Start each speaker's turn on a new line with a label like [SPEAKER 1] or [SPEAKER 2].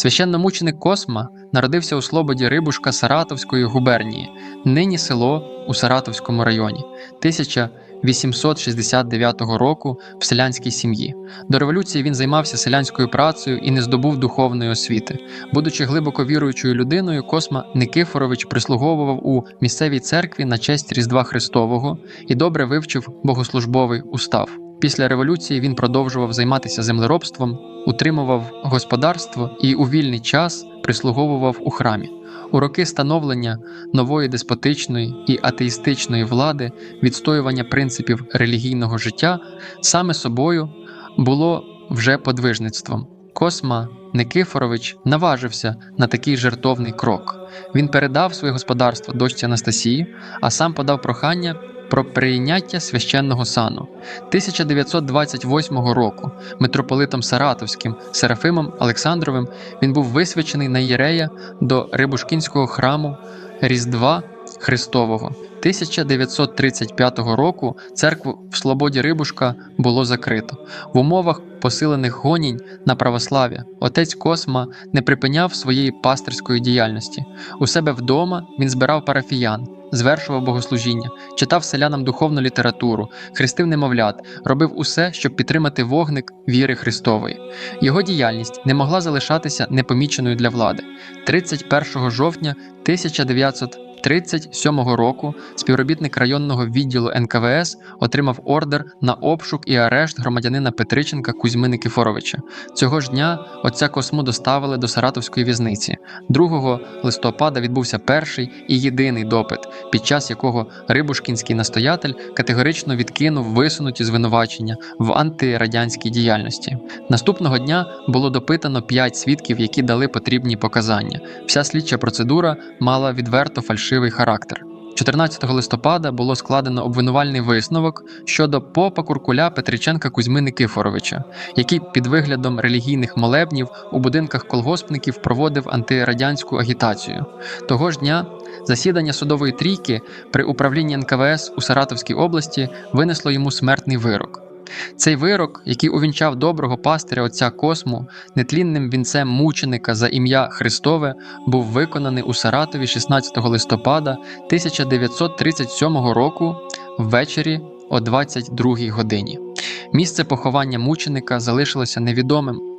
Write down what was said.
[SPEAKER 1] Священномученик Косма народився у Слободі Рибушка Саратовської губернії, нині село у Саратовському районі, 1869 року в селянській сім'ї. До революції він займався селянською працею і не здобув духовної освіти. Будучи глибоко віруючою людиною, Косма Никифорович прислуговував у місцевій церкві на честь Різдва Христового і добре вивчив богослужбовий устав. Після революції він продовжував займатися землеробством, утримував господарство і у вільний час прислуговував у храмі. У роки становлення нової деспотичної і атеїстичної влади, відстоювання принципів релігійного життя саме собою було вже подвижництвом. Косма Никифорович наважився на такий жертовний крок. Він передав своє господарство дочці Анастасії, а сам подав прохання про прийняття священного сану. 1928 року митрополитом Саратовським Серафимом Олександровим він був висвячений на єрея до Рибушкінського храму Різдва Христового. 1935 року церкву в Слободі Рибушка було закрито. В умовах посилених гонінь на православ'я отець Косма не припиняв своєї пастирської діяльності. У себе вдома він збирав парафіян, звершував богослужіння, читав селянам духовну літературу, хрестив немовлят, робив усе, щоб підтримати вогник віри Христової. Його діяльність не могла залишатися непоміченою для влади. 31 жовтня 1937 року співробітник районного відділу НКВС отримав ордер на обшук і арешт громадянина Петриченка Кузьми Никифоровича. Цього ж дня отця Косму доставили до Саратовської в'язниці. 2 листопада відбувся перший і єдиний допит, під час якого Рибушкінський настоятель категорично відкинув висунуті звинувачення в антирадянській діяльності. Наступного дня було допитано п'ять свідків, які дали потрібні показання. Вся слідча процедура мала відверто фальшивий характер. 14 листопада було складено обвинувальний висновок щодо попа Куркуля Петриченка Кузьми Никифоровича, який під виглядом релігійних молебнів у будинках колгоспників проводив антирадянську агітацію. Того ж дня засідання судової трійки при управлінні НКВС у Саратовській області винесло йому смертний вирок. Цей вирок, який увінчав доброго пастиря отця Косму, нетлінним вінцем мученика за ім'я Христове, був виконаний у Саратові 16 листопада 1937 року ввечері о 22 годині. Місце поховання мученика залишилося невідомим